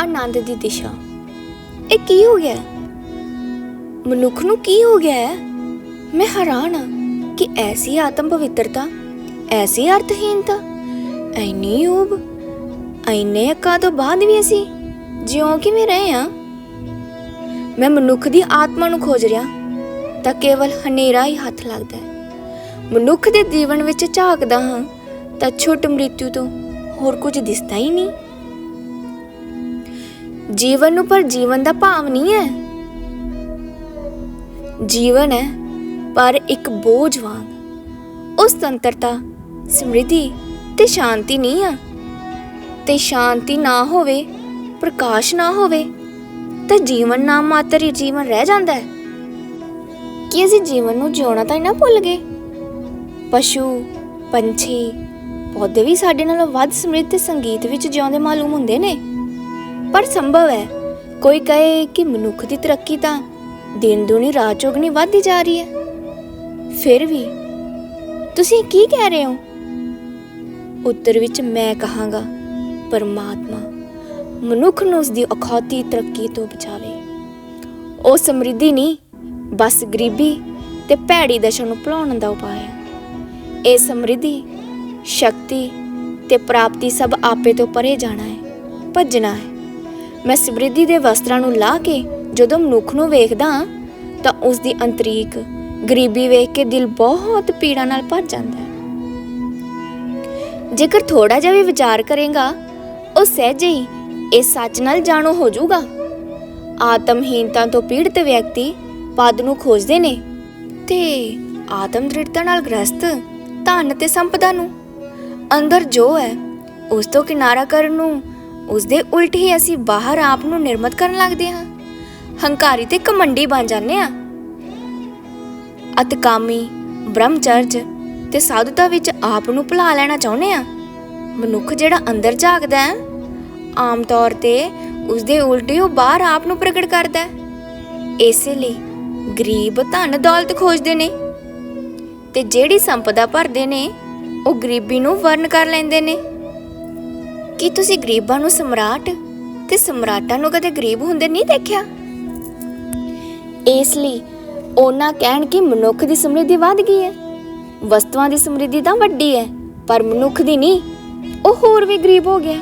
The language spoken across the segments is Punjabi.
ਆਨੰਦ ਦੀ ਦਿਸ਼ਾ। ਇਹ ਕੀ ਹੋ ਗਿਆ? ਮਨੁੱਖ ਨੂੰ ਕੀ ਹੋ ਗਿਆ ਹੈ? ਮੈਂ ਹੈਰਾਨ ਹਾਂ ਕਿ ਐਸੀ ਆਤਮ ਪਵਿੱਤਰਤਾ, ਐਸੀ ਅਰਥਹੀਨਤਾ ਐਨੀ ਉਬ ਐਨੇ ਅੱਕਾਂ ਤੋਂ ਬਾਅਦ ਵੀ ਅਸੀਂ ਜਿਉਂ ਕਿਵੇਂ ਰਹੇ ਹਾਂ? ਮੈਂ ਮਨੁੱਖ ਦੀ ਆਤਮਾ ਨੂੰ ਖੋਜ ਰਿਹਾ ਤਾਂ ਕੇਵਲ ਹਨੇਰਾ ਹੀ ਹੱਥ ਲੱਗਦਾ ਹੈ। ਮਨੁੱਖ ਦੇ ਜੀਵਨ ਵਿੱਚ ਝਾਕਦਾ ਹਾਂ ਤਾਂ ਛੁੱਟ ਮ੍ਰਿਤਿਉ ਤੋਂ ਹੋਰ ਕੁਝ ਦਿਸਦਾ ਹੀ ਨਹੀਂ। ਜੀਵਨ ਨੂੰ ਪਰ ਜੀਵਨ ਦਾ ਭਾਵ ਨਹੀਂ ਹੈ। ਜੀਵਨ ਹੈ ਪਰ ਇੱਕ ਬੋਝ ਵਾਂਗ ਉਸ ਤੰਤਰਤਾ ਸਮ੍ਰਿੱਧੀ ਤੇ ਸ਼ਾਂਤੀ ਨਹੀਂ ਆ। ਤੇ ਸ਼ਾਂਤੀ ਨਾ ਹੋਵੇ, ਪ੍ਰਕਾਸ਼ ਨਾ ਹੋਵੇ, ਤਾਂ ਜੀਵਨ ਨਾਮ ਮਾਤਰ ਹੀ ਜੀਵਨ ਰਹਿ ਜਾਂਦਾ ਹੈ। ਕੀ ਅਸੀਂ ਜੀਵਨ ਨੂੰ ਜਿਉਣਾ ਤਾਂ ਹੀ ਨਾ ਭੁੱਲ ਗਏ? ਪਸ਼ੂ, ਪੰਛੀ, ਪੌਦੇ ਵੀ ਸਾਡੇ ਨਾਲੋਂ ਵੱਧ ਸਮ੍ਰਿੱਧ ਤੇ ਸੰਗੀਤ ਵਿੱਚ ਜਿਉਂਦੇ ਮਾਲੂਮ ਹੁੰਦੇ ਨੇ। ਪਰ ਸੰਭਵ ਹੈ। ਕੋਈ ਕਹੇ ਕਿ ਮਨੁੱਖ ਦੀ ਤਰੱਕੀ ਤਾਂ ਦਿਨ ਦੁਨੀ, ਰਾਤ ਚੌਗਣੀ ਵੱਧਦੀ ਜਾ ਰਹੀ ਹੈ। ਫਿਰ ਵੀ ਤੁਸੀਂ ਕੀ ਕਹਿ ਰਹੇ ਹੋ? ਉੱਤਰ ਵਿੱਚ ਮੈਂ ਕਹਾਂਗਾ, ਪਰਮਾਤਮਾ ਮਨੁੱਖ ਨੂੰ ਉਸ ਦੀ ਅਖੌਤੀ ਤਰੱਕੀ ਤੋਂ ਬਚਾਵੇ। ਉਹ ਸਮਰਿੱਧੀ ਨਹੀਂ, ਬਸ ਗਰੀਬੀ ਤੇ ਭੈੜੀ ਦਸ਼ਾ ਨੂੰ ਭੁਲਾਉਣ ਦਾ ਉਪਾਅ ਹੈ। ਇਹ ਸਮਰਿੱਧੀ, ਸ਼ਕਤੀ ਤੇ ਪ੍ਰਾਪਤੀ ਸਭ ਆਪੇ ਤੋਂ ਪਰੇ ਜਾਣਾ ਹੈ, ਭੱਜਣਾ ਹੈ। ਮੈਂ ਸਮਰਿੱਧੀ ਦੇ ਵਸਤਰਾਂ ਨੂੰ ਲਾ ਕੇ ਜਦੋਂ ਮਨੁੱਖ ਨੂੰ ਵੇਖਦਾ ਹਾਂ, ਤਾਂ ਉਸ ਦੀ ਅੰਤਰੀਕ ਗਰੀਬੀ ਵੇਖ ਕੇ ਦਿਲ ਬਹੁਤ ਪੀੜਾ ਨਾਲ ਭਰ ਜਾਂਦਾ ਹੈ। ਜੇਕਰ ਥੋੜਾ ਜਿਹਾ ਵੀ ਵਿਚਾਰ ਕਰੇਗਾ ਉਹ ਸਹਿਜੇ ਹੀ ਇਸ ਸੱਚ ਨਾਲ ਜਾਣੂ ਹੋ ਜਾਊਗਾ। ਆਤਮਹੀਨਤਾ ਤੋਂ ਪੀੜਤ ਵਿਅਕਤੀ ਪਦ ਨੂੰ ਖੋਜਦੇ ਨੇ ਤੇ ਆਤਮ ਦ੍ਰਿੜਤਾ ਨਾਲ ਗ੍ਰਸਤ ਧਨ ਤੇ ਸੰਪਦਾ ਨੂੰ ਅੰਦਰ ਜੋ ਹੈ ਉਸ ਤੋਂ ਕਿਨਾਰਾ ਕਰਨ ਨੂੰ ਉਸ ਦੇ ਉਲਟ ਹੀ ਅਸੀਂ ਬਾਹਰ ਆਪ ਨੂੰ ਨਿਰਮਤ ਕਰਨ ਲੱਗਦੇ ਹਾਂ। ਹੰਕਾਰੀ ਤੇ ਕਮੰਡੀ ਬਣ ਜਾਂਦੇ ਹਾਂ। ਅਤਕਾਮੀ, ਬ੍ਰਹਮਚਰਜ ਤੇ ਸਾਧੁਤਾ ਵਿੱਚ ਆਪ ਨੂੰ ਭੁਲਾ ਲੈਣਾ ਚਾਹੁੰਦੇ ਆ ਮਨੁੱਖ ਜਿਹੜਾ ਅੰਦਰ ਝਾਕਦਾ ਹੈ, ਆਮ ਤੌਰ ਤੇ ਉਸ ਦੇ ਹੀ ਉਹ ਬਾਹਰ ਆਪ ਨੂੰ ਪ੍ਰਗਟ ਕਰਦਾ ਹੈ। ਇਸੇ ਲਈ ਗਰੀਬ ਧਨ ਦੌਲਤ ਖੋਜਦੇ ਨੇ ਤੇ ਜਿਹੜੀ ਸੰਪਦਾ ਭਰਦੇ ਨੇ, ਉਹ ਗਰੀਬੀ ਨੂੰ ਵਰਨ ਕਰ ਲੈਂਦੇ ਨੇ। ਕੀ ਤੁਸੀਂ ਗਰੀਬਾਂ ਨੂੰ ਸਮਰਾਟ ਤੇ ਸਮਰਾਟਾਂ ਨੂੰ ਕਦੇ ਗਰੀਬ ਹੁੰਦੇ ਨਹੀਂ ਦੇਖਿਆ? ਇਸ ਲਈ ਉਹਨਾਂ ਕਹਿਣ ਕਿ ਮਨੁੱਖ ਦੀ ਸਮਰਿੱਧੀ ਵੱਧ ਗਈ ਹੈ। ਵਸਤੂਆਂ ਦੀ ਸਮਰਿੱਧੀ ਤਾਂ ਵੱਡੀ ਹੈ, ਪਰ ਮਨੁੱਖ ਦੀ ਨਹੀਂ। ਉਹ ਹੋਰ ਵੀ ਗਰੀਬ ਹੋ ਗਿਆ।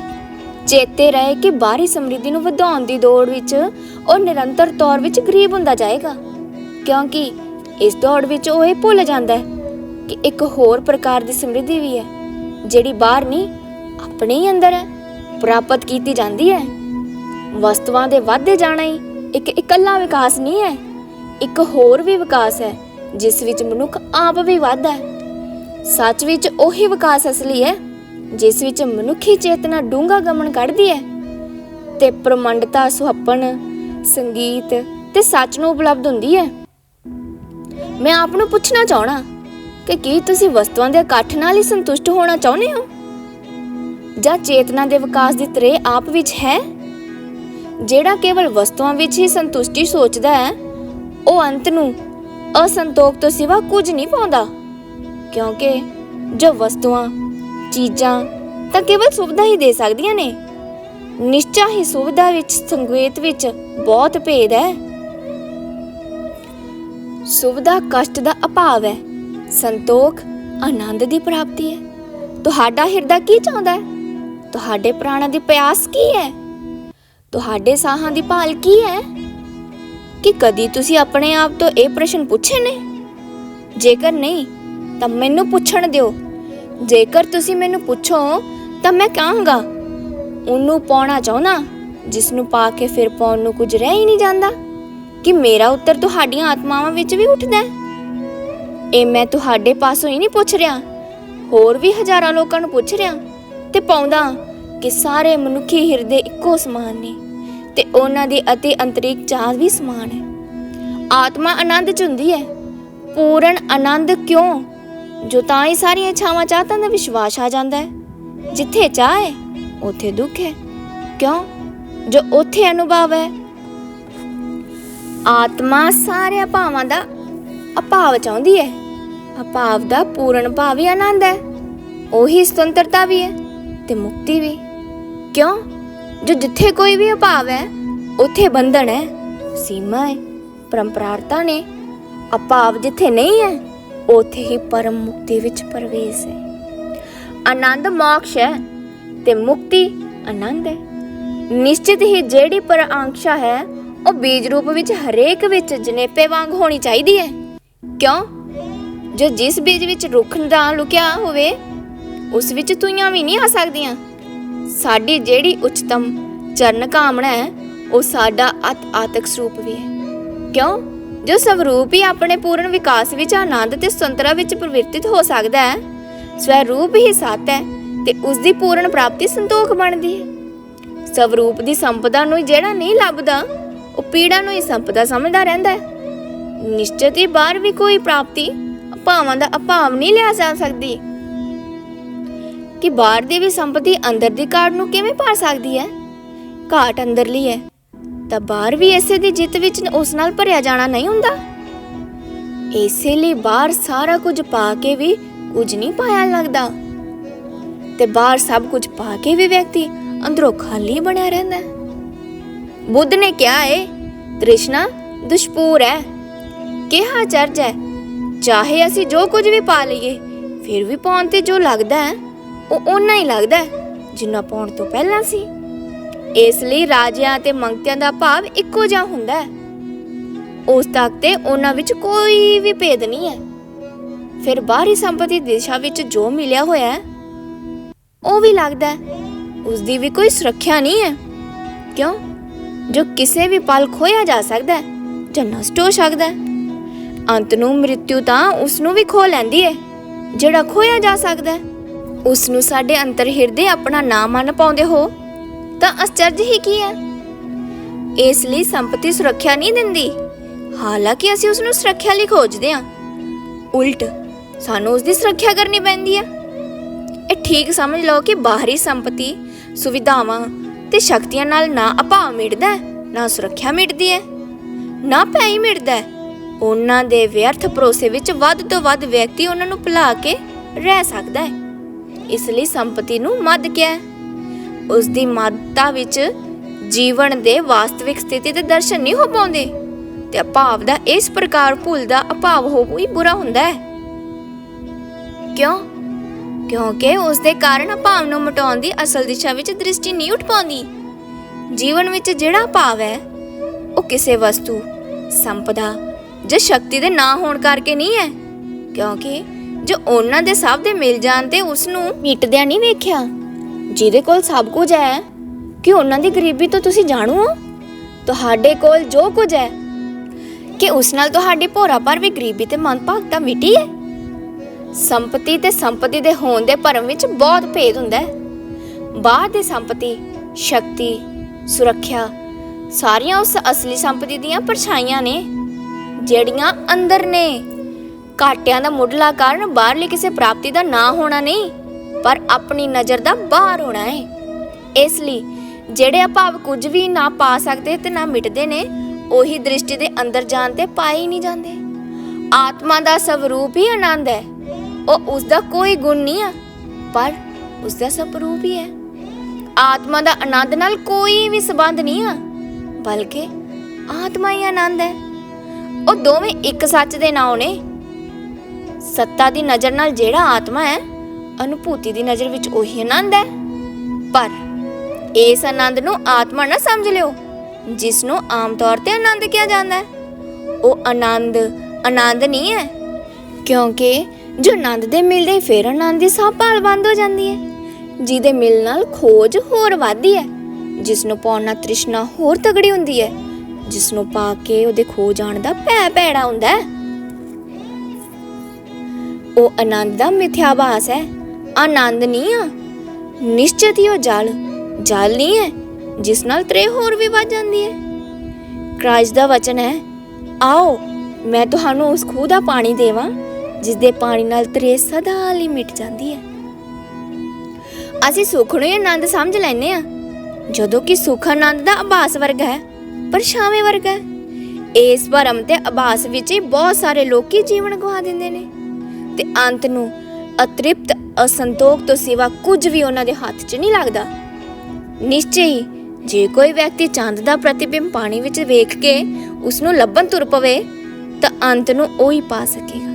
ਚੇਤੇ ਰਹੇ ਕਿ ਬਾਹਰੀ ਸਮਰਿੱਧੀ ਨੂੰ ਵਧਾਉਣ ਦੀ ਦੌੜ ਵਿੱਚ ਉਹ ਨਿਰੰਤਰ ਤੌਰ ਵਿੱਚ ਗਰੀਬ ਹੁੰਦਾ ਜਾਏਗਾ। ਕਿਉਂਕਿ ਇਸ ਦੌੜ ਵਿੱਚ ਉਹ ਇਹ ਭੁੱਲ ਜਾਂਦਾ ਹੈ ਕਿ ਇੱਕ ਹੋਰ ਪ੍ਰਕਾਰ ਦੀ ਸਮਰਿੱਧੀ ਵੀ ਹੈ, ਜਿਹੜੀ ਬਾਹਰ ਨਹੀਂ ਆਪਣੇ ਹੀ ਅੰਦਰ ਹੈ, ਪ੍ਰਾਪਤ ਕੀਤੀ ਜਾਂਦੀ ਹੈ। ਵਸਤੂਆਂ ਦੇ ਵਾਧੇ ਜਾਣਾ ਹੀ ਇੱਕ ਇਕੱਲਾ ਵਿਕਾਸ ਨਹੀਂ ਹੈ, ਇੱਕ ਹੋਰ ਵੀ ਵਿਕਾਸ ਹੈ, ਜਿਸ ਵਿੱਚ ਮਨੁੱਖ ਆਪ ਵੀ ਵਾਧਾ ਹੈ। ਸੱਚ ਵਿੱਚ ਉਹੀ ਵਿਕਾਸ ਅਸਲੀ ਹੈ, ਜਿਸ ਵਿੱਚ ਮਨੁੱਖੀ ਚੇਤਨਾ ਡੂੰਘਾ ਗਮਨ ਕੱਢਦੀ ਹੈ। ਤੇ ਪ੍ਰਮੰਡਤਾ, ਸੁਹੱਪਣ, ਸੰਗੀਤ ਤੇ ਸੱਚ ਨੂੰ ਉਪਲਬਧ ਹੁੰਦੀ ਹੈ। ਮੈਂ ਆਪ ਨੂੰ ਪੁੱਛਣਾ ਚਾਹਣਾ ਕਿ ਕੀ ਤੁਸੀਂ ਵਸਤੂਆਂ ਦੇ ਇਕੱਠ ਨਾਲ ਹੀ ਸੰਤੁਸ਼ਟ ਹੋਣਾ ਚਾਹੁੰਦੇ ਹੋ? ਜਾਂ ਚੇਤਨਾ ਦੇ ਵਿਕਾਸ ਦੀ ਤਰੇ ਆਪ ਵਿੱਚ ਹੈ? ਜਿਹੜਾ ਕੇਵਲ ਵਸਤੂਆਂ ਵਿੱਚ ਹੀ ਸੰਤੁਸ਼ਟੀ ਸੋਚਦਾ ਹੈ, ਉਹ ਅੰਤ ਨੂੰ ਅਸੰਤੋਖ ਤੋਂ ਸਿਵਾ ਕੁਝ ਨਹੀਂ ਪਾਉਂਦਾ। ਕਿਉਂਕਿ ਜੋ ਵਸਤੂਆਂ, ਚੀਜ਼ਾਂ ਤਾਂ ਕੇਵਲ ਸੁਵਿਧਾ ਹੀ ਦੇ ਸਕਦੀਆਂ ਨੇ। ਨਿਸ਼ਚਾ ਹੀ ਸੁਵਿਧਾ ਵਿੱਚ ਸੰਗੇਤ ਵਿੱਚ ਬਹੁਤ ਭੇਦ ਹੈ। ਸੁਵਿਧਾ ਕਸ਼ਟ ਦਾ ਅਭਾਵ ਹੈ। ਸੰਤੋਖ ਆਨੰਦ ਦੀ ਪ੍ਰਾਪਤੀ ਹੈ। ਤੁਹਾਡਾ ਹਿਰਦਾ ਕੀ ਚਾਹੁੰਦਾ ਹੈ? ਤੁਹਾਡੇ ਪ੍ਰਾਣਾਂ ਦੀ ਪਿਆਸ ਕੀ ਹੈ? ਤੁਹਾਡੇ ਸਾਹਾਂ ਦੀ ਭਾਲ ਕੀ ਹੈ? ਕਿ ਕਦੀ ਤੁਸੀਂ ਆਪਣੇ ਆਪ ਤੋਂ ਇਹ ਪ੍ਰਸ਼ਨ ਪੁੱਛੇ ਨੇ? ਜੇਕਰ ਨਹੀਂ, ਤਾਂ ਮੈਨੂੰ ਪੁੱਛਣ ਦਿਓ। ਜੇਕਰ ਤੁਸੀਂ ਮੈਨੂੰ ਪੁੱਛੋ, ਤਾਂ ਮੈਂ ਕਹਾਂਗਾ, ਉਹਨੂੰ ਪਾਉਣਾ ਚਾਹੁੰਦਾ ਜਿਸ ਨੂੰ ਪਾ ਕੇ ਫਿਰ ਪਾਉਣ ਨੂੰ ਕੁਝ ਰਹਿ ਹੀ ਨਹੀਂ ਜਾਂਦਾ, ਕਿ ਮੇਰਾ ਉੱਤਰ ਤੁਹਾਡੀਆਂ ਆਤਮਾਵਾਂ ਵਿੱਚ ਵੀ ਉੱਠਦਾ ਹੈ? ਇਹ ਮੈਂ ਤੁਹਾਡੇ ਪਾਸੋਂ ਹੀ ਨਹੀਂ ਪੁੱਛ ਰਿਹਾ। ਹੋਰ ਵੀ ਹਜ਼ਾਰਾਂ ਲੋਕਾਂ ਨੂੰ ਪੁੱਛ ਰਿਹਾ ਤੇ ਪਾਉਂਦਾ ਕਿ ਸਾਰੇ ਮਨੁੱਖੀ ਹਿਰਦੇ ਇੱਕੋ ਸਮਾਨ ਨੇ ਤੇ ਉਹਨਾਂ ਦੀ ਅਤੀ ਅੰਤਰਿਕ ਚਾਹ ਵੀ ਸਮਾਨ ਹੈ। ਆਤਮਾ ਆਨੰਦ ਚ ਹੁੰਦੀ ਹੈ। ਪੂਰਨ ਆਨੰਦ ਕਿਉਂ? ਜੋ ਤਾਂ ਹੀ ਸਾਰੀਆਂ ਇੱਛਾਵਾਂ ਚਾਹਤਾਂ ਦਾ ਵਿਸ਼ਵਾਸ ਆ ਜਾਂਦਾ ਹੈ। ਜਿੱਥੇ ਚਾਹ ਹੈ, ਉੱਥੇ ਦੁੱਖ ਹੈ। ਕਿਉਂ? ਜੋ ਉੱਥੇ ਅਨੁਭਵ ਹੈ। ਆਤਮਾ ਸਾਰੇ ਭਾਵਾਂ ਦਾ ਅਭਾਵ ਚਾਹੁੰਦੀ ਹੈ। ਅਭਾਵ ਦਾ ਪੂਰਨ ਭਾਵ ਹੀ ਆਨੰਦ ਹੈ। ਉਹੀ ਸੁਤੰਤਰਤਾ ਵੀ ਹੈ ਤੇ ਮੁਕਤੀ ਵੀ। ਕਿਉਂ? ਜੋ ਜਿੱਥੇ ਕੋਈ ਵੀ ਅਭਾਵ ਹੈ, ਉੱਥੇ ਬੰਧਨ ਹੈ, ਸੀਮਾ ਹੈ, ਪਰੰਪਰਾਰਤਾ ਨੇ। ਅਭਾਵ ਜਿੱਥੇ ਨਹੀਂ ਹੈ, ਉੱਥੇ ਹੀ ਪਰਮ ਮੁਕਤੀ ਵਿੱਚ ਪ੍ਰਵੇਸ਼ ਹੈ। ਆਨੰਦ ਮੋਕਸ਼ ਹੈ ਤੇ ਮੁਕਤੀ ਆਨੰਦ ਹੈ। ਨਿਸ਼ਚਿਤ ਹੀ ਜਿਹੜੀ ਪਰ ਆਂਕਸ਼ਾ ਹੈ, ਉਹ ਬੀਜ ਰੂਪ ਵਿੱਚ ਹਰੇਕ ਵਿੱਚ ਜਨੇਪੇ ਵਾਂਗ ਹੋਣੀ ਚਾਹੀਦੀ ਹੈ। ਕਿਉਂ? ਜੋ ਜਿਸ ਬੀਜ ਵਿੱਚ ਰੁੱਖ ਦਾ ਲੁਕਿਆ ਹੋਵੇ, ਉਸ ਵਿੱਚ ਤੂਈਆਂ ਵੀ ਨਹੀਂ ਆ ਸਕਦੀਆਂ। ਸਾਡੀ ਜਿਹੜੀ ਉੱਚਤਮ ਚਰਨ ਕਾਮਨਾ ਹੈ, ਉਹ ਸਾਡਾ ਅਤ ਆਤਕ ਸਰੂਪ ਵੀ ਹੈ। ਕਿਉਂ? ਜੋ ਸਵਰੂਪ ਹੀ ਆਪਣੇ ਪੂਰਨ ਵਿਕਾਸ ਵਿੱਚ ਆਨੰਦ ਤੇ ਸੁਤੰਤਰਤਾ ਵਿੱਚ ਪ੍ਰਵਰਤਿਤ ਹੋ ਸਕਦਾ ਹੈ ਸਵੈ ਰੂਪ ਹੀ ਸਤ ਹੈ ਤੇ ਉਸ ਦੀ ਪੂਰਨ ਪ੍ਰਾਪਤੀ ਸੰਤੋਖ ਬਣਦੀ ਹੈ। ਸਵਰੂਪ ਦੀ ਸੰਪਦਾ ਨੂੰ ਜਿਹੜਾ ਨਹੀਂ ਲੱਭਦਾ, ਉਹ ਪੀੜਾ ਨੂੰ ਹੀ ਸੰਪਦਾ ਸਮਝਦਾ ਰਹਿੰਦਾ ਹੈ। ਨਿਸ਼ਚਿਤ ਹੀ ਬਾਹਰ ਵੀ ਕੋਈ ਪ੍ਰਾਪਤੀ ਭਾਵਾਂ ਦਾ ਅਭਾਵ ਨਹੀਂ ਲਿਆ ਜਾ ਸਕਦੀ। ਕਿ ਬਾਹਰ ਦੀ ਵੀ ਸੰਪਤੀ ਅੰਦਰ ਦੀ ਘਾਟ ਨੂੰ ਕਿਵੇਂ ਭਰ ਸਕਦੀ ਹੈ? ਘਾਟ ਅੰਦਰਲੀ ਹੈ, ਤਾਂ ਬਾਹਰ ਵੀ ਐਸੇ ਦੀ ਜਿੱਤ ਵਿੱਚ ਉਸ ਨਾਲ ਭਰਿਆ ਜਾਣਾ ਨਹੀਂ ਹੁੰਦਾ। ਇਸੇ ਲਈ ਬਾਹਰ ਸਾਰਾ ਕੁਝ ਪਾ ਕੇ ਵੀ ਕੁਝ ਨਹੀਂ ਪਾਇਆ ਲੱਗਦਾ। ਤੇ ਬਾਹਰ ਸਭ ਕੁਝ ਪਾ ਕੇ ਵੀ ਵਿਅਕਤੀ ਅੰਦਰੋਂ ਖਾਲੀ ਬਣਿਆ ਰਹਿੰਦਾ ਹੈ। ਬੁੱਧ ਨੇ ਕਿਹਾ ਏ, ਤ੍ਰਿਸ਼ਨਾ ਦੁਸ਼ਪੂਰ ਹੈ। ਕਿਹਾ ਚਰਜ ਹੈ, ਚਾਹੇ ਅਸੀਂ ਜੋ ਕੁਝ ਵੀ ਪਾ ਲਈਏ, ਫਿਰ ਵੀ ਪਾਉਣ ਤੇ ਜੋ ਲੱਗਦਾ ਹੈ ਉਹ ਓਨਾ ਹੀ ਲੱਗਦਾ ਹੈ ਜਿੰਨਾ ਪਾਉਣ ਤੋਂ ਪਹਿਲਾਂ ਸੀ। ਇਸ ਲਈ ਰਾਜਿਆਂ ਤੇ ਮੰਗਤਿਆਂ ਦਾ ਭਾਵ ਇੱਕੋ ਜਿਹਾ ਹੁੰਦਾ ਹੈ। ਉਸ ਤੱਕ ਤੇ ਉਹਨਾਂ ਵਿੱਚ ਕੋਈ ਵੀ ਭੇਦ ਨਹੀਂ ਹੈ। ਫਿਰ ਬਾਹਰੀ ਸੰਪਤੀ ਦਿਸ਼ਾ ਵਿੱਚ ਜੋ ਮਿਲਿਆ ਹੋਇਆ ਹੈ, ਉਹ ਵੀ ਲੱਗਦਾ ਹੈ। ਉਸ ਦੀ ਵੀ ਕੋਈ ਸੁਰੱਖਿਆ ਨਹੀਂ ਹੈ। ਕਿਉਂ? ਜੋ ਕਿਸੇ ਵੀ ਪਲ ਖੋਇਆ ਜਾ ਸਕਦਾ ਹੈ ਜਾਂ ਨਸ਼ਟ ਹੋ ਸਕਦਾ ਹੈ। ਅੰਤ ਨੂੰ ਮ੍ਰਿਤਿਉ ਤਾਂ ਉਸ ਨੂੰ ਵੀ ਖੋ ਲੈਂਦੀ ਹੈ, ਜਿਹੜਾ ਖੋਇਆ ਜਾ ਸਕਦਾ ਹੈ। ਉਸ ਨੂੰ ਸਾਡੇ ਅੰਤਰ ਹਿਰਦੇ ਆਪਣਾ ਨਾਮ ਮੰਨ ਪਾਉਂਦੇ ਹੋ? ਤਾਂ ਅਚਰਜ ਹੀ ਕੀ ਹੈ? ਇਸ ਲਈ ਸੰਪਤੀ ਸੁਰੱਖਿਆ ਨਹੀਂ ਦਿੰਦੀ। ਹਾਲਾਂਕਿ ਅਸੀਂ ਉਸ ਨੂੰ ਸੁਰੱਖਿਆ ਲਈ ਖੋਜਦੇ ਹਾਂ। ਉਲਟ, ਸਾਨੂੰ ਉਸ ਦੀ ਸੁਰੱਖਿਆ ਕਰਨੀ ਪੈਂਦੀ ਹੈ। ਇਹ ਠੀਕ ਸਮਝ ਲਓ ਕਿ ਬਾਹਰੀ ਸੰਪਤੀ ਸੁਵਿਧਾਵਾਂ ਤੇ ਸ਼ਕਤੀਆਂ ਨਾਲ ਨਾ ਅਭਾਵ ਮਿਟਦਾ ਨਾ ਸੁਰੱਖਿਆ ਮਿਟਦੀ ਹੈ, ਨਾ ਭੈ ਹੀ। ਮਿਟਦਾ ਉਹਨਾਂ ਦੇ ਵਿਅਰਥ ਭਰੋਸੇ ਵਿੱਚ ਵੱਧ ਤੋਂ ਵੱਧ ਵਿਅਕਤੀ ਉਹਨਾਂ ਨੂੰ ਭੁਲਾ ਕੇ ਰਹਿ ਸਕਦਾ ਹੈ। ਇਸ ਲਈ ਸੰਪਤੀ ਨੂੰ ਮੱਧ ਕਿਹਾ ਹੈ। ਉਸ ਦੀ ਮੱਧਤਾ ਵਿੱਚ ਜੀਵਨ ਦੇ ਵਾਸਤਵਿਕ ਸਥਿਤੀ ਦੇ ਦਰਸ਼ਨ ਨਹੀਂ ਹੋ ਪਾਉਂਦੇ ਤੇ ਅਭਾਵ ਦਾ ਇਸ ਪ੍ਰਕਾਰ ਭੁੱਲ ਦਾ ਅਭਾਵ ਹੋ ਹੀ ਬੁਰਾ ਹੁੰਦਾ ਹੈ। ਕਿਉਂ? ਕਿਉਂਕਿ ਉਸ ਦੇ ਕਾਰਨ ਅਭਾਵ ਨੂੰ ਮਿਟਾਉਣ ਦੀ ਅਸਲ ਦਿਸ਼ਾ ਵਿੱਚ ਦ੍ਰਿਸ਼ਟੀ ਨਹੀਂ ਉੱਠ ਪਾਉਂਦੀ। ਜੀਵਨ ਵਿੱਚ ਜਿਹੜਾ ਭਾਵ ਹੈ, ਉਹ ਕਿਸੇ ਵਸਤੂ, ਸੰਪਦਾ ਜਾਂ ਸ਼ਕਤੀ ਦੇ ਨਾ ਹੋਣ ਕਰਕੇ ਨਹੀਂ ਹੈ। ਕਿਉਂਕਿ ਜੋ ਉਹਨਾਂ ਦੇ ਸਭ ਦੇ ਮਿਲ ਜਾਣ ਤੇ ਉਸ ਨੂੰ ਮਿਟਦਿਆਂ ਨਹੀਂ ਵੇਖਿਆ। ਜਿਹਦੇ ਕੋਲ ਸਭ ਕੁਝ ਹੈ, ਕਿ ਉਹਨਾਂ ਦੀ ਗਰੀਬੀ ਤੋਂ ਤੁਸੀਂ ਜਾਣੂ ਹੋ? ਤੁਹਾਡੇ ਕੋਲ ਜੋ ਕੁਝ ਹੈ, ਕਿ ਉਸ ਨਾਲ ਤੁਹਾਡੀ ਭੋਰਾ ਪਰ ਵੀ ਗਰੀਬੀ ਤੇ ਮਨਭਾਗਤਾ ਮਿਟੀ ਹੈ? ਸੰਪਤੀ ਤੇ ਸੰਪਤੀ ਦੇ ਹੋਣ ਦੇ ਭਰਮ ਵਿੱਚ ਬਹੁਤ ਭੇਦ ਹੁੰਦਾ ਹੈ। ਬਾਹਰ ਦੀ ਸੰਪਤੀ, ਸ਼ਕਤੀ, ਸੁਰੱਖਿਆ, ਸਾਰੀਆਂ ਉਸ ਅਸਲੀ ਸੰਪਤੀ ਦੀਆਂ ਪਰਛਾਈਆਂ ਨੇ, ਜਿਹੜੀਆਂ ਅੰਦਰ ਨੇ। ਘਾਟਿਆਂ ਦਾ ਮੁੱਢਲਾ ਕਾਰਨ ਬਾਹਰਲੀ ਕਿਸੇ ਪ੍ਰਾਪਤੀ ਦਾ ਨਾ ਹੋਣਾ ਨਹੀਂ, ਪਰ ਆਪਣੀ ਨਜ਼ਰ ਦਾ ਬਾਹਰ ਹੋਣਾ ਹੈ। ਇਸ ਲਈ ਜਿਹੜੇ ਅਭਾਵ ਕੁਝ ਵੀ ਨਾ ਪਾ ਸਕਦੇ ਤੇ ਨਾ ਮਿਟਦੇ ਨੇ, ਉਹੀ ਦ੍ਰਿਸ਼ਟੀ ਦੇ ਅੰਦਰ ਜਾਣ ਤੇ ਪਾਏ ਹੀ ਨਹੀਂ ਜਾਂਦੇ। ਆਤਮਾ ਦਾ ਸਵਰੂਪ ਹੀ ਆਨੰਦ ਹੈ। ਉਹ ਉਸ ਦਾ ਕੋਈ ਗੁਣ ਨਹੀਂ ਆ, ਪਰ ਉਸ ਦਾ ਸਵਰੂਪ ਹੀ ਹੈ। ਆਤਮਾ ਦਾ ਆਨੰਦ ਨਾਲ ਕੋਈ ਵੀ ਸਬੰਧ ਨਹੀਂ ਆ, ਬਲਕਿ ਆਤਮਾ ਹੀ ਆਨੰਦ ਹੈ। ਉਹ ਦੋਵੇਂ ਇੱਕ ਸੱਚ ਦੇ ਨਾਮ ਨੇ। ਸੱਤਾ ਦੀ ਨਜ਼ਰ ਨਾਲ ਜਿਹੜਾ ਆਤਮਾ ਹੈ, ਅਨੁਭੂਤੀ ਦੀ ਨਜ਼ਰ ਵਿੱਚ ਉਹੀ ਆਨੰਦ ਹੈ। ਪਰ ਇਸ ਆਨੰਦ ਨੂੰ ਆਤਮਾ ਨਾ ਸਮਝ ਲਿਓ ਜਿਸ ਨੂੰ ਆਮ ਤੌਰ ਤੇ ਆਨੰਦ ਕਿਹਾ ਜਾਂਦਾ ਹੈ। ਉਹ ਆਨੰਦ ਆਨੰਦ ਨਹੀਂ ਹੈ, ਕਿਉਂਕਿ ਜੋ ਆਨੰਦ ਦੇ ਮਿਲਦੇ ਫਿਰ ਆਨੰਦ ਦੀ ਸਭ ਭਾਲ ਬੰਦ ਹੋ ਜਾਂਦੀ ਹੈ। ਜਿਹਦੇ ਮਿਲ ਨਾਲ ਖੋਜ ਹੋਰ ਵੱਧਦੀ ਹੈ ਜਿਸ ਨੂੰ ਪਾਉਣ ਨਾਲ ਤ੍ਰਿਸ਼ਨਾ ਹੋਰ ਤਗੜੀ ਹੁੰਦੀ ਹੈ ਜਿਸ ਨੂੰ ਪਾ ਕੇ ਉਹਦੇ ਖੋ ਜਾਣ ਦਾ ਭੈ ਭੈੜਾ ਹੁੰਦਾ ਹੈ। ਉਹ ਆਨੰਦ ਦਾ ਮਿਥਿਆਭਾਸ ਹੈ। ਆਨੰਦ ਨਹੀਂ ਆ। ਨਿਸ਼ਚਿਤ ਹੀ ਉਹ ਜਲ ਜਲ ਨਹੀਂ ਹੈ, ਜਿਸ ਨਾਲ ਤ੍ਰੇ ਹੋਰ ਵੀ ਵੱਧ ਜਾਂਦੀ ਹੈ। ਕ੍ਰਾਈਸਟ ਦਾ ਵਚਨ ਹੈ, ਆਓ, ਮੈਂ ਤੁਹਾਨੂੰ ਉਸ ਖੂਹ ਦਾ ਪਾਣੀ ਦੇਵਾਂ ਜਿਸ ਦੇ ਪਾਣੀ ਨਾਲ ਤ੍ਰੇ ਸਦਾ ਲਈ ਮਿਟ ਜਾਂਦੀ ਹੈ। ਅਸੀਂ ਸੁੱਖ ਨੂੰ ਹੀ ਆਨੰਦ ਸਮਝ ਲੈਨੇ ਆ ਜਦੋਂ ਕਿ ਸੁੱਖ ਆਨੰਦ ਦਾ ਆਭਾਸ ਵਰਗ ਹੈ, ਪਰ ਛਾਵੇਂ ਵਰਗ ਹੈ। ਇਸ ਭਰਮ ਤੇ ਆਭਾਸ ਵਿੱਚ ਹੀ ਬਹੁਤ ਸਾਰੇ ਲੋਕੀ ਜੀਵਨ ਗਵਾ ਦਿੰਦੇ ਨੇ। ਤੇ ਅੰਤ ਨੂੰ ਅਤ੍ਰਿਪਤ, ਅਸੰਤੋਖ ਤੋਂ ਸਿਵਾ ਕੁਝ ਵੀ ਉਹਨਾਂ ਦੇ ਹੱਥ 'ਚ ਨਹੀਂ ਲੱਗਦਾ। ਨਿਸ਼ਚੈ ਹੀ, ਜੇ ਕੋਈ ਵਿਅਕਤੀ ਚੰਦ ਦਾ ਪ੍ਰਤੀਬਿੰਬ ਪਾਣੀ ਵਿੱਚ ਵੇਖ ਕੇ ਉਸ ਨੂੰ ਲੱਭਣ ਤੁਰ ਪਵੇ, ਤਾਂ ਅੰਤ ਨੂੰ ਉਹ ਹੀ ਪਾ ਸਕੇਗਾ।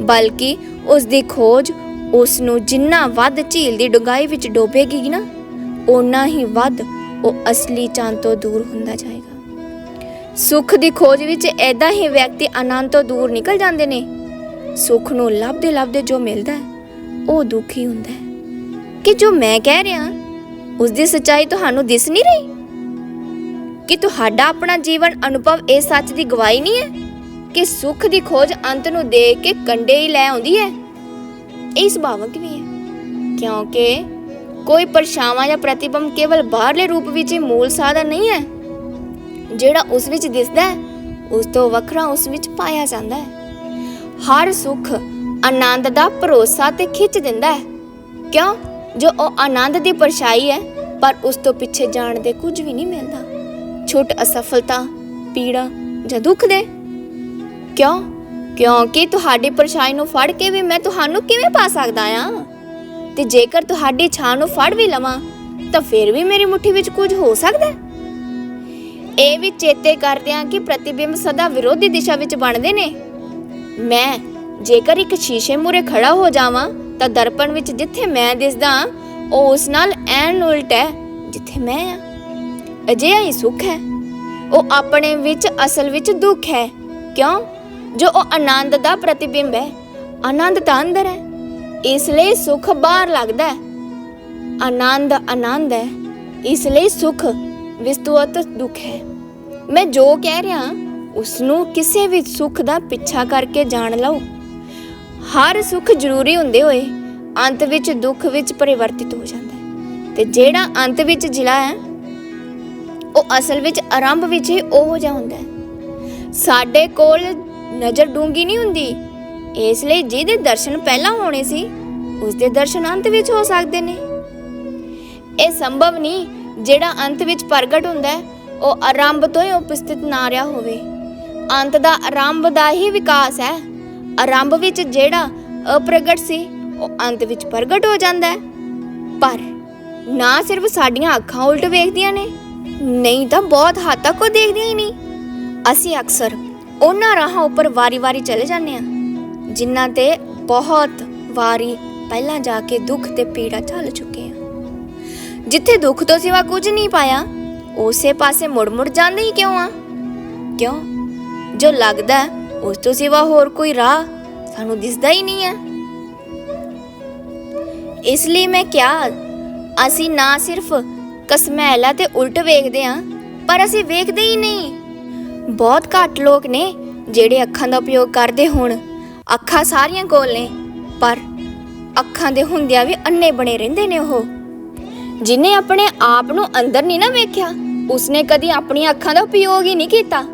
ਬਲਕਿ ਉਸ ਦੀ ਖੋਜ ਉਸ ਨੂੰ ਜਿੰਨਾ ਵੱਧ ਝੀਲ ਦੀ ਡੁੰਗਾਈ ਵਿੱਚ ਡੋਬੇਗੀ ਨਾ, ਓਨਾ ਹੀ ਵੱਧ ਉਹ ਅਸਲੀ ਚੰਦ ਤੋਂ ਦੂਰ ਹੁੰਦਾ ਜਾਏਗਾ। ਸੁੱਖ ਦੀ ਖੋਜ ਵਿੱਚ ਐਦਾਂ ਹੀ ਵਿਅਕਤੀ ਆਨੰਦ ਤੋਂ ਦੂਰ ਨਿਕਲ ਜਾਂਦੇ ਨੇ ਸੁੱਖ ਨੂੰ ਲੱਭਦੇ ਲੱਭਦੇ ਜੋ ਮਿਲਦਾ ਹੈ, ਉਹ ਦੁਖੀ ਹੁੰਦਾ ਹੈ। ਕਿ ਜੋ ਮੈਂ ਕਹਿ ਰਿਹਾ ਉਸ ਦੀ ਸੱਚਾਈ ਤੁਹਾਨੂੰ ਦਿਸ ਨਹੀਂ ਰਹੀ? ਕਿ ਤੁਹਾਡਾ ਆਪਣਾ ਜੀਵਨ ਅਨੁਭਵ ਇਹ ਸੱਚ ਦੀ ਗਵਾਹੀ ਨਹੀਂ ਹੈ? ਕਿ ਸੁੱਖ ਦੀ ਖੋਜ ਅੰਤ ਨੂੰ ਦੇਖ ਕੇ ਕੰਡੇ ਹੀ ਲੈ ਆਉਂਦੀ ਹੈ? ਇਹ ਸੁਭਾਵਕ ਵੀ ਹੈ ਕਿਉਂਕਿ ਕੋਈ ਪਰਛਾਵਾਂ ਜਾਂ ਪ੍ਰਤੀਬਿੰਬ ਕੇਵਲ ਬਾਹਰਲੇ ਰੂਪ ਵਿੱਚ ਹੀ ਮੂਲ ਸਾਧਨ ਨਹੀਂ ਹੈ। ਜਿਹੜਾ ਉਸ ਵਿੱਚ ਦਿਸਦਾ ਹੈ ਉਸ ਤੋਂ ਵੱਖਰਾ ਉਸ ਵਿੱਚ ਪਾਇਆ ਜਾਂਦਾ ਹੈ। ਹਰ ਸੁੱਖ ਆਨੰਦ ਦਾ ਭਰੋਸਾ ਤੇ ਖਿੱਚ ਦਿੰਦਾ ਹੈ। ਕਿਉਂ? ਜੋ ਉਹ ਆਨੰਦ ਦੀ ਪਰਛਾਈ ਹੈ, ਪਰ ਉਸ ਤੋਂ ਪਿੱਛੇ ਜਾਣ ਦੇ ਕੁਝ ਵੀ ਨਹੀਂ ਮਿਲਦਾ। ਛੁੱਟ ਅਸਫਲਤਾ, ਪੀੜਾ ਜਾਂ ਦੁੱਖ ਦੇ? ਕਿਉਂ? ਕਿਉਂਕਿ ਤੁਹਾਡੀ ਪਰਛਾਈ ਨੂੰ ਫੜ ਕੇ ਵੀ ਮੈਂ ਤੁਹਾਨੂੰ ਕਿਵੇਂ ਪਾ ਸਕਦਾ ਆ ਤੇ ਜੇਕਰ ਤੁਹਾਡੀ ਛਾਂ ਨੂੰ ਫੜ ਵੀ ਲਵਾਂ, ਤਾਂ ਫਿਰ ਵੀ ਮੇਰੀ ਮੁੱਠੀ ਵਿੱਚ ਕੁਝ ਹੋ ਸਕਦਾ ਹੈ? ਇਹ ਵੀ ਚੇਤੇ ਕਰਦੇ ਹਾਂ ਕਿ ਪ੍ਰਤੀਬਿੰਬ ਸਦਾ ਵਿਰੋਧੀ ਦਿਸ਼ਾ ਵਿੱਚ ਬਣਦੇ ਨੇ। ਮੈਂ ਜੇਕਰ ਇੱਕ ਸ਼ੀਸ਼ੇ ਮੂਰੇ ਖੜਾ ਹੋ ਜਾਵਾਂ, ਤਾਂ ਦਰਪਣ ਵਿੱਚ ਜਿੱਥੇ ਮੈਂ ਦਿਸਦਾ, ਉਹ ਉਸ ਨਾਲ ਐਨ ਉਲਟ ਹੈ, ਜਿੱਥੇ ਮੈਂ ਆ ਅਜਿਹਾ ਹੀ ਸੁੱਖ ਹੈ। ਉਹ ਆਪਣੇ ਵਿੱਚ, ਅਸਲ ਵਿੱਚ ਦੁੱਖ ਹੈ। ਕਿਉਂ? ਜੋ ਉਹ ਆਨੰਦ ਦਾ ਪ੍ਰਤੀਬਿੰਬ ਹੈ। ਆਨੰਦ ਤਾਂ ਅੰਦਰ ਹੈ। ਇਸ ਲਈ ਸੁੱਖ ਬਾਹਰ ਲੱਗਦਾ ਹੈ। ਆਨੰਦ ਆਨੰਦ ਹੈ। ਇਸ ਲਈ ਸੁੱਖ, ਵਿਸਤੂਤ ਦੁੱਖ ਹੈ। ਮੈਂ ਜੋ ਕਹਿ ਰਿਹਾ ਉਸ ਨੂੰ ਕਿਸੇ ਵੀ ਸੁੱਖ ਦਾ ਪਿੱਛਾ ਕਰਕੇ ਜਾਣ ਲਓ। ਹਰ ਸੁੱਖ ਜ਼ਰੂਰੀ ਹੁੰਦੇ ਹੋਏ ਅੰਤ ਵਿੱਚ ਦੁੱਖ ਵਿੱਚ ਪਰਿਵਰਤਿਤ ਹੋ ਜਾਂਦਾ ਹੈ। ਤੇ ਜਿਹੜਾ ਅੰਤ ਵਿੱਚ ਜ਼ਿਲਾ ਹੈ, ਉਹ ਅਸਲ ਵਿੱਚ ਆਰੰਭ ਵਿੱਚ ਹੀ ਉਹ ਜਿਹਾ ਹੁੰਦਾ ਹੈ। ਸਾਡੇ ਕੋਲ ਨਜ਼ਰ ਡੂੰਗੀ ਨਹੀਂ ਹੁੰਦੀ। ਇਸ ਲਈ ਜਿਹਦੇ ਦਰਸ਼ਨ ਪਹਿਲਾਂ ਹੋਣੇ ਸੀ ਉਸ ਦੇ ਦਰਸ਼ਨ ਅੰਤ ਵਿੱਚ ਹੋ ਸਕਦੇ ਨੇ। ਇਹ ਸੰਭਵ ਨਹੀਂ ਜਿਹੜਾ ਅੰਤ ਵਿੱਚ ਪ੍ਰਗਟ ਹੁੰਦਾ ਹੈ, ਉਹ ਆਰੰਭ ਤੋਂ ਹੀ ਉਪਸਥਿਤ ਨਾ ਰਿਹਾ ਹੋਵੇ। ਅੰਤ ਦਾ ਆਰੰਭ ਦਾ ਹੀ ਵਿਕਾਸ ਹੈ। ਆਰੰਭ ਵਿੱਚ ਜਿਹੜਾ ਅਪ੍ਰਗਟ ਸੀ, ਉਹ ਅੰਤ ਵਿੱਚ ਪ੍ਰਗਟ ਹੋ ਜਾਂਦਾ ਹੈ। ਪਰ ਨਾ ਸਿਰਫ ਸਾਡੀਆਂ ਅੱਖਾਂ ਉਲਟ ਵੇਖਦੀਆਂ ਨੇ, ਨਹੀਂ ਤਾਂ ਬਹੁਤ ਹੱਦ ਤੱਕ ਉਹ ਦੇਖਦੀਆਂ ਹੀ ਨਹੀਂ। ਅਸੀਂ ਅਕਸਰ ਉਹਨਾਂ ਰਾਹਾਂ ਉੱਪਰ ਵਾਰੀ-ਵਾਰੀ ਚਲੇ ਜਾਂਦੇ ਆ ਜਿਨ੍ਹਾਂ ਤੇ ਬਹੁਤ ਵਾਰੀ ਪਹਿਲਾਂ ਜਾ ਕੇ ਦੁੱਖ ਤੇ ਪੀੜਾ ਝੱਲ ਚੁੱਕੇ ਆ ਜਿੱਥੇ ਦੁੱਖ ਤੋਂ ਸਿਵਾ ਕੁਝ ਨਹੀਂ ਪਾਇਆ, ਉਸੇ ਪਾਸੇ ਮੁੜ-ਮੁੜ ਜਾਂਦੇ ਹੀ ਕਿਉਂ ਆ ਕਿਉਂ? ਜੋ ਲੱਗਦਾ ਉਸ ਤੋਂ ਸਿਵਾ ਹੋਰ ਕੋਈ ਰਾਹ ਸਾਨੂੰ ਦਿਸਦਾ ਹੀ ਨਹੀਂ ਹੈ। ਇਸ ਲਈ ਮੈਂ ਕਿਹਾ, ਅਸੀਂ ਨਾ ਸਿਰਫ ਕਸਮੈਲਾ ਤੇ ਉਲਟ ਵੇਖਦੇ ਹਾਂ, ਪਰ ਅਸੀਂ ਵੇਖਦੇ ਹੀ ਨਹੀਂ। ਬਹੁਤ ਘੱਟ ਲੋਕ ਨੇ ਜਿਹੜੇ ਅੱਖਾਂ ਦਾ ਉਪਯੋਗ ਕਰਦੇ ਹੋਣ। ਅੱਖਾਂ ਸਾਰੀਆਂ ਕੋਲ ਨੇ, ਪਰ ਅੱਖਾਂ ਦੇ ਹੁੰਦਿਆਂ ਵੀ ਅੰਨੇ ਬਣੇ ਰਹਿੰਦੇ ਨੇ ਉਹ। ਜਿਨੇ ਆਪਣੇ ਆਪ ਨੂੰ ਅੰਦਰ ਨਹੀਂ ਨਾ ਵੇਖਿਆ, ਉਸਨੇ ਕਦੀ ਆਪਣੀਆਂ ਅੱਖਾਂ ਦਾ ਉਪਯੋਗ ਹੀ ਨਹੀਂ ਕੀਤਾ।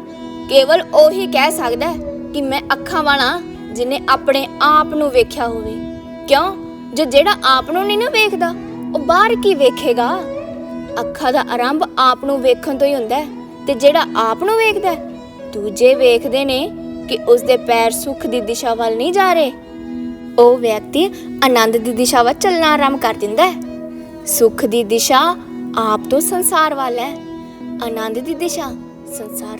ਕੇਵਲ ਉਹੀ ਕਹਿ ਸਕਦਾ ਹੈ ਕਿ ਮੈਂ ਅੱਖਾਂ ਵਾਲਾ ਜਿਨੇ ਆਪਣੇ ਆਪ ਨੂੰ ਵੇਖਿਆ ਹੋਵੇ। ਕਿਉਂ? ਜੋ ਜਿਹੜਾ ਆਪ ਨੂੰ ਨਹੀਂ ਨਾ ਵੇਖਦਾ ਉਹ ਬਾਹਰ ਕੀ ਵੇਖੇਗਾ? ਅੱਖਾਂ ਦਾ ਆਰੰਭ ਆਪ ਨੂੰ ਵੇਖਣ ਤੋਂ ਹੀ ਹੁੰਦਾ ਹੈ ਤੇ ਜਿਹੜਾ ਆਪ ਨੂੰ ਵੇਖਦਾ ਹੈ, ਦੂਜੇ ਵੇਖਦੇ ਨੇ ਕਿ ਉਸ ਦੇ ਪੈਰ ਸੁੱਖ ਦੀ ਦਿਸ਼ਾ ਵੱਲ ਨਹੀਂ ਜਾ ਰਹੇ। ਉਹ ਵਿਅਕਤੀ ਆਨੰਦ ਦੀ ਦਿਸ਼ਾ ਵੱਲ ਚੱਲਣਾ ਆਰੰਭ ਕਰ ਦਿੰਦਾ ਹੈ। ਸੁੱਖ ਦੀ ਦਿਸ਼ਾ ਆਪ ਤੋਂ ਸੰਸਾਰ ਵੱਲ ਹੈ। ਆਨੰਦ ਦੀ ਦਿਸ਼ਾ ਸੰਸਾਰ